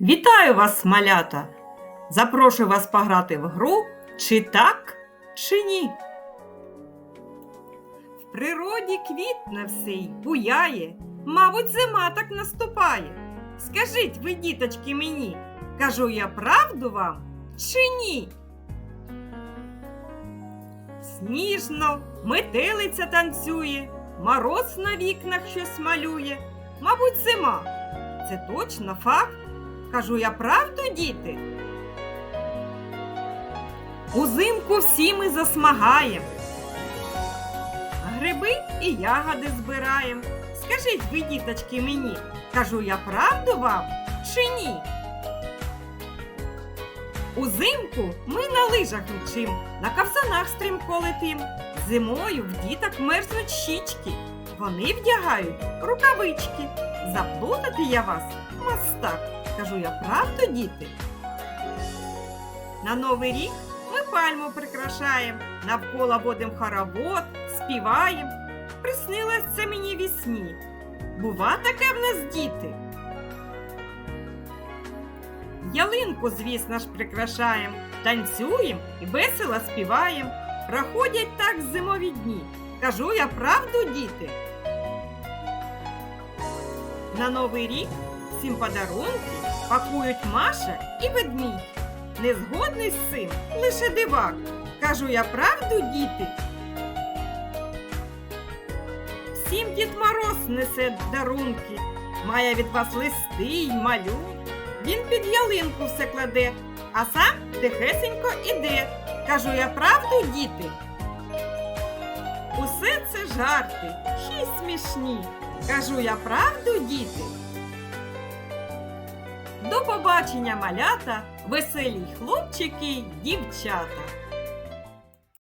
Вітаю вас, малята! Запрошую вас пограти в гру чи так, чи ні. В природі квітне все й буяє, мабуть, зима так наступає. Скажіть ви, діточки, мені, кажу я правду вам чи ні? Сніжно, метелиця танцює, мороз на вікнах щось малює. Мабуть, зима. Це точно факт. Кажу я правду, діти? Узимку всі ми засмагаємо. Гриби і ягоди збираємо. Скажіть ви, діточки, мені, кажу я правду вам чи ні? Узимку ми на лижах мчим, на ковзанах стрімко летим. Зимою в діток мерзнуть щічки. Вони вдягають рукавички. Заплутати я вас, мастак. Кажу я правду, діти? На Новий рік ми пальму прикрашаємо, навколо водим хоровод, співаємо. Приснилось це мені вісні. Бува таке в нас діти. Ялинку, звісно ж, прикрашаємо, танцюємо і весело співаємо. Проходять так зимові дні. Кажу я правду, діти. На Новий рік всім подарунки пакують Маша і ведмідь. Не згодний з цим лише дивак. Кажу я правду, діти. Всім Дід Мороз несе дарунки, має від вас листи й малюнки. Він під ялинку все кладе, а сам тихесенько іде. Кажу я правду, діти. Усе це жарти, й смішні. Кажу я правду, діти. До побачення, малята, веселі хлопчики дівчата.